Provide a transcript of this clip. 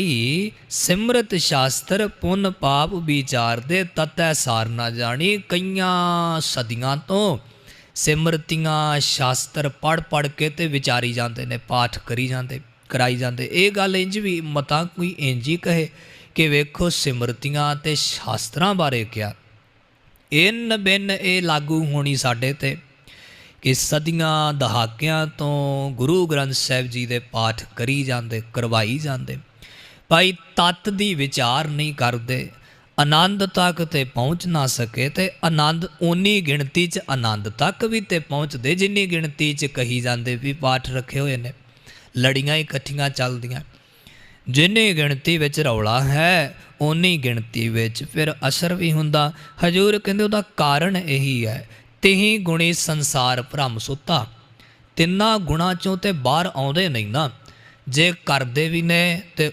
ਹੀ ਸਿਮਰਤ ਸ਼ਾਸਤਰ ਪੁੰਨ ਪਾਪ ਵਿਚਾਰ ਦੇ ਤਤੈ ਸਾਰ ਨਾ ਜਾਣੀ ਕਈਆਂ ਸਦੀਆਂ ਤੋਂ ਸਿਮਰਤੀਆਂ ਸ਼ਾਸਤਰ ਪੜ ਪੜ ਕੇ ਤੇ ਵਿਚਾਰੀ ਜਾਂਦੇ ਨੇ, ਪਾਠ ਕਰੀ ਜਾਂਦੇ, ਕਰਾਈ ਜਾਂਦੇ। ਇਹ ਗੱਲ ਇੰਜ ਵੀ ਮਤਾ ਕੋਈ ਇੰਜ ਹੀ ਕਹੇ ਕਿ ਵੇਖੋ ਸਿਮਰਤੀਆਂ ਤੇ ਸ਼ਾਸਤਰਾਂ ਬਾਰੇ ਕਿਹਾ ਇਨ ਬਿਨ ਇਹ ਲਾਗੂ ਹੋਣੀ ਸਾਡੇ ਤੇ ਕਿ ਸਦੀਆਂ ਦਹਾਕਿਆਂ ਤੋਂ ਗੁਰੂ ਗ੍ਰੰਥ ਸਾਹਿਬ ਜੀ ਦੇ ਪਾਠ ਕਰੀ ਜਾਂਦੇ, ਕਰਵਾਈ ਜਾਂਦੇ। ਭਾਈ ਤਤ ਦੀ ਵਿਚਾਰ ਨਹੀਂ ਕਰਦੇ, ਆਨੰਦ ਤੱਕ ਤੇ ਪਹੁੰਚ ਨਾ ਸਕੇ ਤੇ ਆਨੰਦ ਓਨੀ ਗਿਣਤੀ ਚ ਆਨੰਦ ਤੱਕ ਵੀ ਤੇ ਪਹੁੰਚਦੇ ਜਿੰਨੀ ਗਿਣਤੀ ਚ ਕਹੀ ਜਾਂਦੇ ਵੀ ਪਾਠ ਰੱਖੇ ਹੋਏ ਨੇ, ਲੜੀਆਂ ਇਕੱਠੀਆਂ ਚੱਲਦੀਆਂ। ਜਿੰਨੀ ਗਿਣਤੀ ਵਿੱਚ ਰੌਲਾ ਹੈ, ਓਨੀ ਗਿਣਤੀ ਵਿੱਚ ਫਿਰ ਅਸਰ ਵੀ ਹੁੰਦਾ। ਹਜੂਰ ਕਹਿੰਦੇ ਉਹਦਾ ਕਾਰਨ ਇਹੀ ਹੈ, ਤਿਹੀ ਗੁਣੀ ਸੰਸਾਰ ਭ੍ਰਮ ਸੁੱਤਾ। ਤਿੰਨਾਂ ਗੁਣਾ ਚੋਂ ਤੇ ਬਾਹਰ ਆਉਂਦੇ ਨਹੀਂ ਨਾ। ਜੇ ਕਰਦੇ ਵੀ ਨੇ ਤੇ